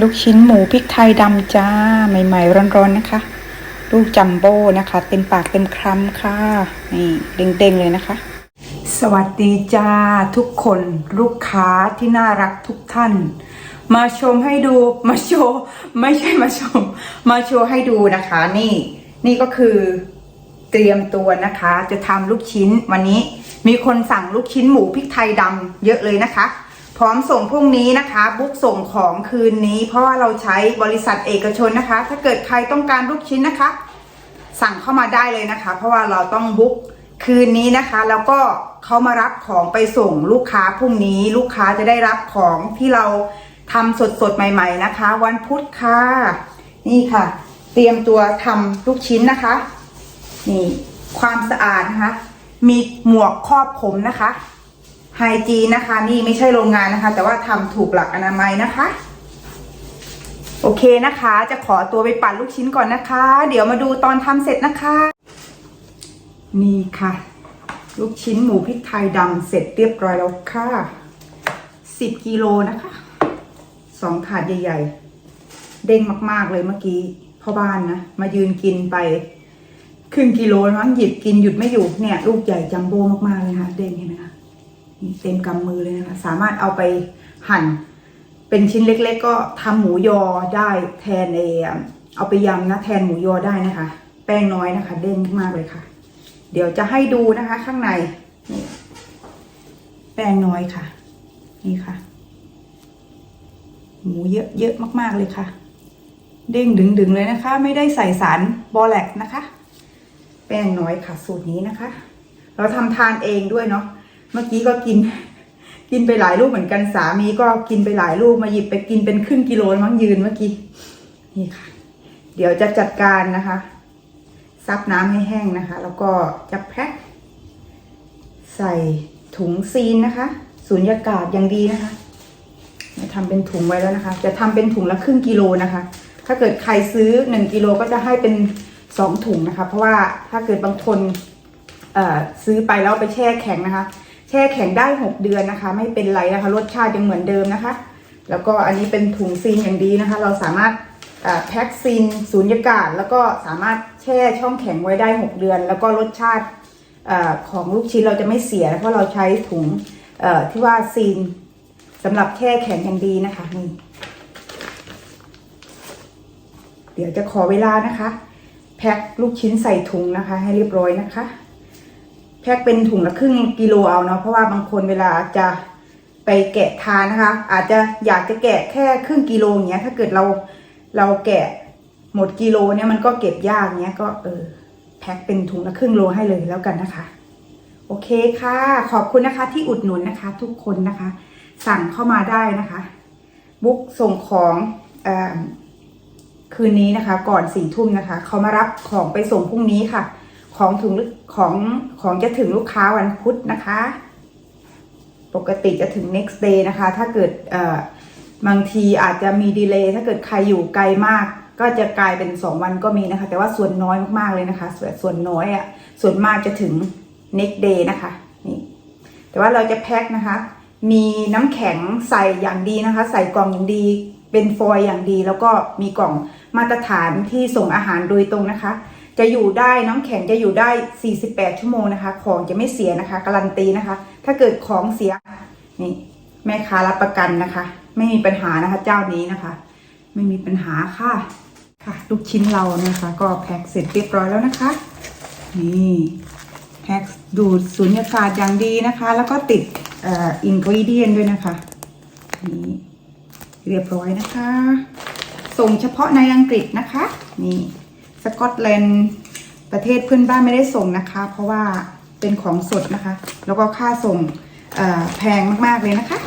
ลูกชิ้นหมูพริกไทยดำจ้า ใหม่ ๆ ร้อนๆนะคะ ลูกจัมโบ้นะคะ เต็มปากเต็มคำค่ะ นี่เด้งๆเลยนะคะ สวัสดีจ้าทุกคนลูกค้าที่น่ารักทุกท่าน มาชมให้ดูมาโชว์ไม่ใช่มาชม มาโชว์ให้ดูนะคะ นี่ นี่ก็คือเตรียมตัวนะคะ จะทำลูกชิ้นวันนี้ มีคนสั่งลูกชิ้นหมูพริกไทยดำเยอะเลยนะคะ พร้อมส่งพรุ่งนี้นะคะ บุ๊กส่งของคืนนี้ เพราะว่าเราใช้บริษัทเอกชนนะคะ ถ้าเกิดใครต้องการลูกชิ้นนะคะ สั่งเข้ามาได้เลยนะคะ เพราะว่าเราต้องบุ๊กคืนนี้นะคะ แล้วก็เขามารับของไปส่งลูกค้าพรุ่งนี้ ลูกค้าจะได้รับของที่เราทำสดๆใหม่ ๆนะคะ วันพุธค่ะ นี่ค่ะ เตรียมตัวทำลูกชิ้นนะคะ นี่ความสะอาดนะคะ มีหมวกครอบผมนะคะ ไฮจีนะคะ นี่ไม่ใช่โรงงานนะคะ แต่ว่าทำถูกหลักอนามัยนะคะ โอเคนะคะ จะขอตัวไปปั่นลูกชิ้นก่อนนะคะ เดี๋ยวมาดูตอนทำเสร็จนะคะ นี่ค่ะ ลูกชิ้นหมูพริกไทยดำเสร็จเรียบร้อยแล้วค่ะสิบกิโลนะคะสองถาดใหญ่ ๆ เด้งมาก ๆ เลยเมื่อกี้พ่อบ้านนะ มายืนกินไปครึ่งกิโลมั้งหยิบกินหยุดไม่อยู่เนี่ย ลูกใหญ่จัมโบ้มาก ๆ เลยนะคะเด้งเห็นไหมคะ เต็มกำมือเลยนะคะ สามารถเอาไปหั่น เป็นชิ้นเล็ก ๆ ก็ทำหมูยอได้แทนเอเอาไปยำนะแทนหมูยอได้นะคะ แป้งน้อยนะคะ เด้งมากเลยค่ะ เดี๋ยวจะให้ดูนะคะ ข้างในนี่แป้งน้อยค่ะ นี่ค่ะ หมูเยอะเยอะมากๆเลยค่ะ เด้งดึงๆเลยนะคะ ไม่ได้ใส่สารบอแลกนะคะ แป้งน้อยค่ะสูตรนี้นะคะ เราทำทานเองด้วยเนาะ เมื่อกี้ก็กิน กินไปหลายลูกเหมือนกันสามีก็กินไปหลายลูกมาหยิบไปกินเป็นครึ่งกิโลมั้งยืนเมื่อกี้นี่ค่ะ เดี๋ยวจะจัดการนะคะซับน้ำให้แห้งนะคะ แล้วก็จะแพ็คใส่ถุงซีนนะคะสูญญากาศอย่างดีนะคะจะทำเป็นถุงไว้แล้วนะคะ จะทำเป็นถุงละครึ่งกิโลนะคะ ถ้าเกิดใครซื้อหนึ่งกิโลก็จะให้เป็นสองถุงนะคะ เพราะว่าถ้าเกิดบางคนซื้อไปแล้วไปแช่แข็งนะคะ แช่แข็งได้หกเดือนนะคะ ไม่เป็นไรนะคะ รสชาติยังเหมือนเดิมนะคะ แล้วก็อันนี้เป็นถุงซีนอย่างดีนะคะ เราสามารถแพ็คซีนสูญญากาศ แล้วก็สามารถแช่ช่องแข็งไว้ได้หกเดือน แล้วก็รสชาติอของลูกชิ้นเราจะไม่เสีย เพราะเราใช้ถุงที่ว่าซีนสำหรับแช่แข็งอย่างดีนะคะนี่เดี๋ยวจะขอเวลานะคะ แพ็คลูกชิ้นใส่ถุงนะคะ ให้เรียบร้อยนะคะ แพ็คเป็นถุงละครึ่งกิโลเอาเนาะเพราะว่าบางคนเวลาจะไปแกะทานนะคะ อาจจะอยากจะแกะแค่ครึ่งกิโลอย่างเงี้ยถ้าเกิดเราเราแกะหมดกิโลเนี่ยมันก็เก็บยากเงี้ยก็เออแพ็คเป็นถุงละครึ่งโลให้เลยแล้วกันนะคะ โอเคค่ะ ขอบคุณนะคะที่อุดหนุนนะคะ ทุกคนนะคะ สั่งเข้ามาได้นะคะบุ๊กส่งของอคืนนี้นะคะ ก่อนสี่ทุ่มนะคะเขามารับของไปส่งพรุ่งนี้ค่ะ ของถึงของของจะถึงลูกค้าวันพุธนะคะ ปกติจะถึง next day นะคะ ถ้าเกิดเอ่อบางทีอาจจะมีดีเลย์ถ้าเกิดใครอยู่ไกลมาก ก็จะกลายเป็นสองวันก็มีนะคะ แต่ว่าส่วนน้อยมากๆเลยนะคะส่วนส่วนน้อยอะ่ะส่วนมากจะถึง next day นะคะนี่แต่ว่าเราจะแพ็คนะคะ มีน้ำแข็งใส่อย่างดีนะคะ ใส่กล่องอย่างดีเป็นฟอยอย่างดี แล้วก็มีกล่องมาตรฐานที่ส่งอาหารโดยตรงนะคะ จะอยู่ได้น้ำแข็งจะอยู่ได้ 48 ชั่วโมงนะคะ ของจะไม่เสียนะคะ การันตีนะคะ ถ้าเกิดของเสียนี่แม่ค้ารับประกันนะคะ ไม่มีปัญหานะคะ เจ้านี้นะคะ ไม่มีปัญหาค่ะค่ะ ลูกชิ้นเรานะคะ ก็แพ็คเสร็จเรียบร้อยแล้วนะคะ นี่แพ็คดูดสุญญากาศอย่างดีนะคะ แล้วก็ติดอินกรีเดียนด้วยนะคะนี่เรียบร้อยนะคะ ส่งเฉพาะในอังกฤษนะคะ นี่ สกอตแลนด์ประเทศเพื่อนบ้านไม่ได้ส่งนะคะ เพราะว่าเป็นของสดนะคะ แล้วก็ค่าส่งแพงมากๆเลยนะคะ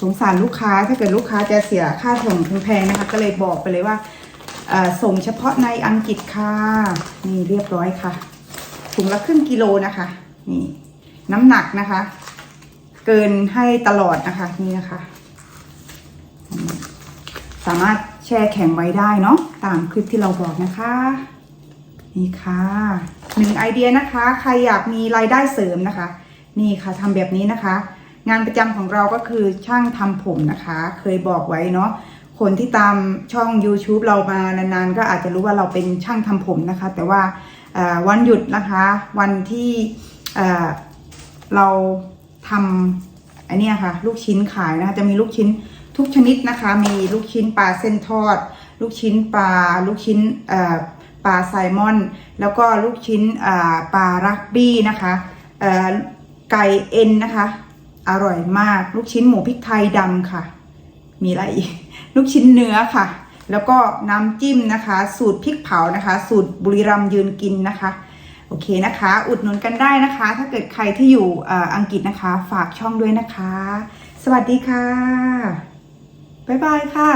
สงสารลูกค้าถ้าเกิดลูกค้าจะเสียค่าส่งแพงนะคะ ก็เลยบอกไปเลยว่าส่งเฉพาะในอังกฤษค่ะนี่เรียบร้อยค่ะถุงละครึ่งกิโลนะคะนี่น้ำหนักนะคะ เกินให้ตลอดนะคะนี่นะคะ สามารถ แช่แข็งไว้ได้เนาะตามคลิปที่เราบอกนะคะ นี่ค่ะหนึ่งไอเดียนะคะ ใครอยากมีรายได้เสริมนะคะ นี่ค่ะทำแบบนี้นะคะ งานประจำของเราก็คือช่างทำผมนะคะ เคยบอกไว้เนาะคนที่ตามช่อง YouTube เรามานานๆ ก็อาจจะรู้ว่าเราเป็นช่างทำผมนะคะ แต่ว่าวันหยุดนะคะ วันที่เราทำอันเนี้ยค่ะ ลูกชิ้นขายนะคะ จะมีลูกชิ้น ทุกชนิดนะคะ มีลูกชิ้นปลาเส้นทอด ลูกชิ้นปลา ลูกชิ้นปลาไซมอน แล้วก็ลูกชิ้นปลารักบี้นะคะไก่เอ็นนะคะ อร่อยมาก ลูกชิ้นหมูพริกไทยดำค่ะ มีอะไรอีก ลูกชิ้นเนื้อค่ะ แล้วก็น้ำจิ้มนะคะ สูตรพริกเผานะคะ สูตรบุรีรัมยืนกินนะคะโอเคนะคะ อุดหนุนกันได้นะคะ ถ้าเกิดใครที่อยู่อังกฤษนะคะ ฝากช่องด้วยนะคะ สวัสดีค่ะ บ๊ายบายค่ะ